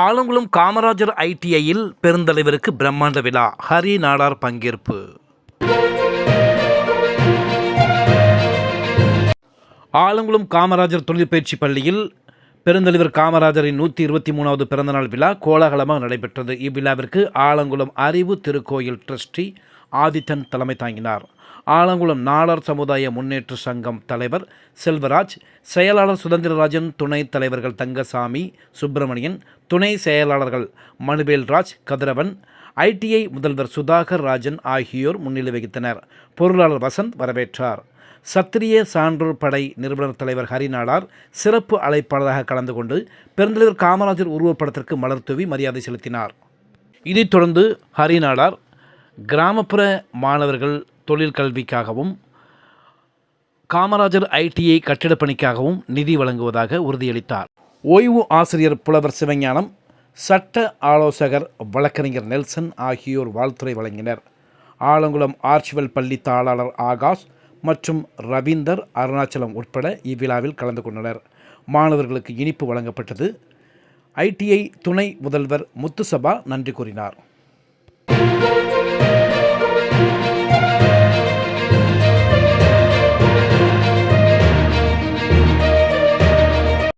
ஆலங்குளம் காமராஜர் ஐடிஐயில் பெருந்தலைவருக்கு பிரம்மாண்ட விழா ஹரி நாடார் பங்கேற்பு. ஆலங்குளம் காமராஜர் தொழிற்பயிற்சி பள்ளியில் பெருந்தலைவர் காமராஜரின் நூற்றி இருபத்தி மூணாவது பிறந்தநாள் விழா கோலாகலமாக நடைபெற்றது. இவ்விழாவிற்கு ஆலங்குளம் அறிவு திருக்கோயில் ட்ரஸ்டி ஆதித்தன் தலைமை தாங்கினார். ஆலங்குளம் நாளர் சமுதாய முன்னேற்ற சங்கம் தலைவர் செல்வராஜ் செயலாளர் சுதந்திரராஜன் துணைத் தலைவர்கள் தங்கசாமி சுப்பிரமணியன் துணை செயலாளர்கள் மனுவேல்ராஜ் கதிரவன் ஐடிஐ முதல்வர் சுதாகர் ராஜன் ஆகியோர் முன்னிலை வகித்தனர். பொருளாளர் வசந்த் வரவேற்றார். சத்திரிய சான்றோர் படை நிறுவனர் தலைவர் ஹரிநாடார் சிறப்பு அழைப்பாளராக கலந்து கொண்டு பெருந்தலைவர் காமராஜர் உருவப்படத்திற்கு மலர் தூவி மரியாதை செலுத்தினார். இதைத் தொடர்ந்து ஹரிநாடார் கிராமப்புற மாணவர்கள் தொழில் கல்விக்காகவும் காமராஜர் ஐடிஐ கட்டிடப் பணிக்காகவும் நிதி வழங்குவதாக உறுதியளித்தார். ஓய்வு ஆசிரியர் புலவர் சிவஞானம் சட்ட ஆலோசகர் வழக்கறிஞர் நெல்சன் ஆகியோர் வாழ்த்துரை வழங்கினர். ஆலங்குளம் ஆர்ச்சிவல் பள்ளி தாளாளர் ஆகாஷ் மற்றும் ரவீந்தர் அருணாச்சலம் உட்பட இவ்விழாவில் கலந்து கொண்டனர். மாணவர்களுக்கு இனிப்பு வழங்கப்பட்டது. ஐடிஐ துணை முதல்வர் முத்துசபா நன்றி கூறினார்.